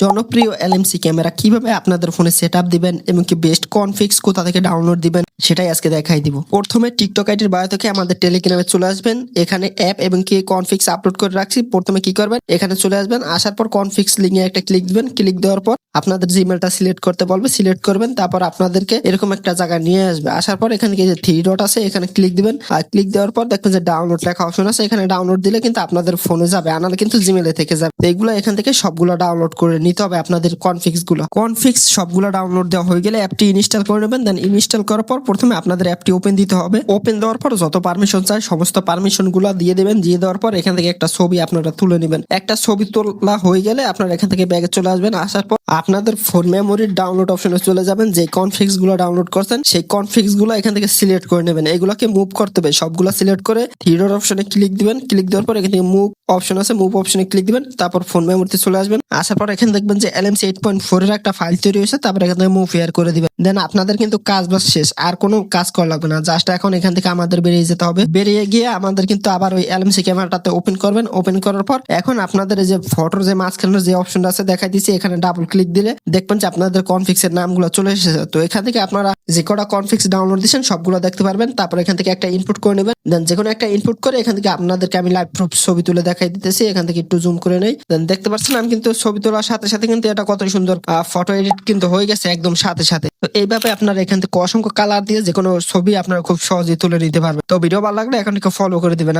জনপ্রিয় LMC camera কীভাবে আপনাদের ফোনে সেট আপ দিবেন এবং কি বেস্ট কনফিক্স কোথা থেকে ডাউনলোড দিবেন, সেটাই আজকে দেখাই দিব। প্রথমে টিকটক আইডির বায়ো থেকে আমাদের টেলিগ্রামে চলে আসবেন। এখানে অ্যাপ এবং কি কনফিক্স আপলোড করে রাখছি। প্রথমে কি করবেন? এখানে চলে আসবেন। আসার পর কনফিক্স লিঙ্কে একটা ক্লিক দিবেন। ক্লিক দেওয়ার পর আপনাদের জিমেলটা সিলেক্ট করতে বলবে। সিলেক্ট করবেন। তারপর আপনাদেরকে এরকম একটা জায়গা নিয়ে আসবে। আসার পর এখানে যে থ্রি ডট আছে, এখানে ক্লিক দিবেন। আর ক্লিক দেওয়ার পর দেখবেন যে ডাউনলোড লেখা অপশন আছে। এখানে ডাউনলোড দিলে কিন্তু আপনাদের ফোনে যাবে। আনালে কিন্তু জিমেলে থেকে যাবে। তো এইগুলো এখান থেকে সবগুলো ডাউনলোড করে নিতে হবে আপনাদের কনফিক্সগুলো। কনফিক্স সবগুলো ডাউনলোড দেওয়া হয়ে গেলে অ্যাপটি ইনস্টল করে নেবেন দেন ইনস্টল করার পর প্রথমে আপনাদের অ্যাপটি ওপেন দিতে হবে। ওপেন দেওয়ার পর যত পারমিশন চাই, সমস্ত পারমিশনগুলো দিয়ে দেবেন। দিয়ে দেওয়ার পর এখান থেকে একটা ছবি আপনারা তুলে নেবেন। একটা ছবি তোলা হয়ে গেলে আপনারা এখান থেকে ব্যাগে চলে আসবেন। আসার পর আপনাদের ফোন মেমোরির ডাউনলোড অপশনে চলে যাবেন। যে কনফিক্সগুলো ডাউনলোড করছেন, সেই কনফিক্সগুলো এখান থেকে সিলেক্ট করে নেবেন। এগুলোকে মুভ করতে হবে। সবগুলো সিলেক্ট করে থ্রিডোর অপশনে ক্লিক দিবেন। ক্লিক দেওয়ার পর এখান থেকে মুভ অপশন আছে। মুভ অপশনে ক্লিক দিবেন। তারপর ফোন মেমোরিতে চলে আসবেন। আসার পর এখানে দেখবেন যে এলএমসি এইট পয়েন্ট ফোর এর একটা ফাইল তৈরি হয়েছে, তারপরে এখান থেকে মুভ এয়ার করে দিবেন। দেন আপনাদের কিন্তু কাজ বাজ শেষ। আর কোনো কাজ করা লাগবে না। জাস্ট এখন এখান থেকে আমাদের বেরিয়ে যেতে হবে। বেরিয়ে গিয়ে আমাদের কিন্তু আবার ওই এলএমসি ক্যামেরাটাতে ওপেন করবেন। ওপেন করার পর এখন আপনাদের যে ফটোর যে মাঝখানের যে অপশনটা আছে, দেখাই দিচ্ছি এখানে ডাবল ক্লিক দিলে দেখবেন যে আপনাদের কনফিক্স এর নামগুলো চলে এসেছে। তো এখান থেকে আপনারা যে কটা কনফিক্স ডাউনলোড দিচ্ছেন সবগুলো দেখতে পারবেন। তারপর এখান থেকে একটা ইনপুট করে নেবেন। দেন যে কোনো একটা ইনপুট করে এখান থেকে আপনাদেরকে আমি লাইভ প্রুফ ছবি তুলে দেখাই দিতেছি। এখান থেকে একটু জুম করে নেই। দেন দেখতে পাচ্ছেন, আমি কিন্তু ছবি তোলার সাথে সাথে কিন্তু এটা কত সুন্দর ফটো এডিট কিন্তু হয়ে গেছে একদম সাথে সাথে। তো এইভাবে আপনারা এখান থেকে অসংখ্য কালার দিয়ে যে কোনো ছবি আপনারা খুব সহজেই তুলে নিতে পারবেন। তো ভিডিও ভালো লাগলে এখন ফলো করে দিবেন।